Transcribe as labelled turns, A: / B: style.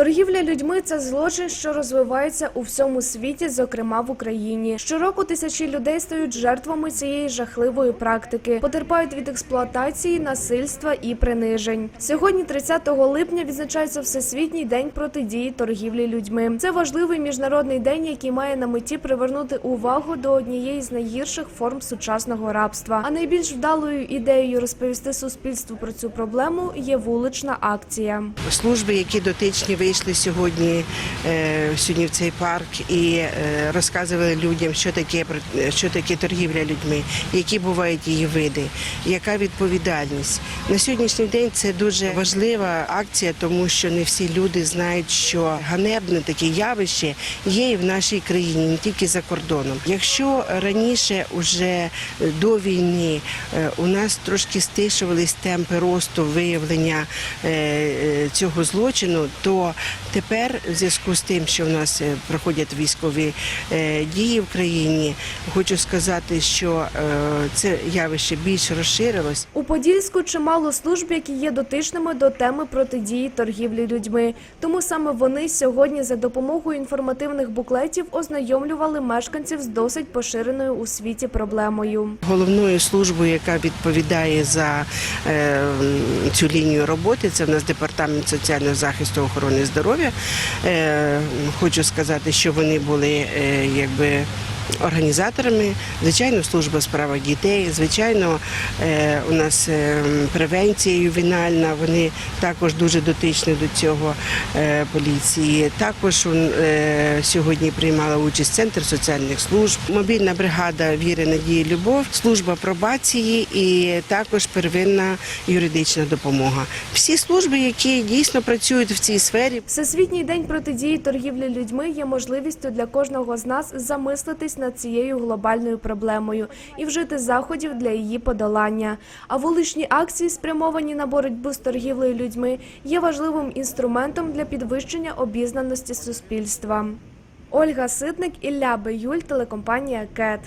A: Торгівля людьми це злочин, що розвивається у всьому світі, зокрема в Україні. Щороку тисячі людей стають жертвами цієї жахливої практики, потерпають від експлуатації, насильства і принижень. Сьогодні, 30 липня, відзначається Всесвітній день протидії торгівлі людьми. Це важливий міжнародний день, який має на меті привернути увагу до однієї з найгірших форм сучасного рабства. А найбільш вдалою ідеєю розповісти суспільству про цю проблему є вулична акція.
B: служби, які дотичні вийшли сьогодні, е, сьогодні в цей парк і е, розказували людям, що таке що таке торгівля людьми, які бувають її види, яка відповідальність. На сьогоднішній день це дуже важлива акція, тому що не всі люди знають, що ганебне таке явище є і в нашій країні, не тільки за кордоном. Якщо раніше, уже до війни, е, у нас трошки стишувались темпи росту виявлення цього злочину, то тепер, в зв'язку з тим, що в нас е, проходять військові е, дії в країні, хочу сказати, що е, це явище більш розширилось.
A: У Подільську чимало служб, які є дотичними до теми протидії торгівлі людьми. Тому саме вони сьогодні за допомогою інформативних буклетів ознайомлювали мешканців з досить поширеною у світі проблемою.
B: Головною службою, яка відповідає за цю лінію роботи, це в нас департамент соціального захисту охорони здоров'я. Е, хочу сказати, що вони були е, якби. Організаторами, звичайно, служба у справах дітей, звичайно, е, у нас е, превенція ювенальна, вони також дуже дотичні до цього е, поліції. Також сьогодні приймала участь центр соціальних служб, мобільна бригада віри, надії, любов, служба пробації і також первинна юридична допомога. Всі служби, які дійсно працюють в цій сфері,
A: Всесвітній день протидії торгівлі людьми є можливістю для кожного з нас замислитись над цією глобальною проблемою і вжити заходів для її подолання. А вуличні акції, спрямовані на боротьбу з торгівлею людьми, є важливим інструментом для підвищення обізнаності суспільства. Ольга Ситник, Ілля Биюль, телекомпанія КЕТ.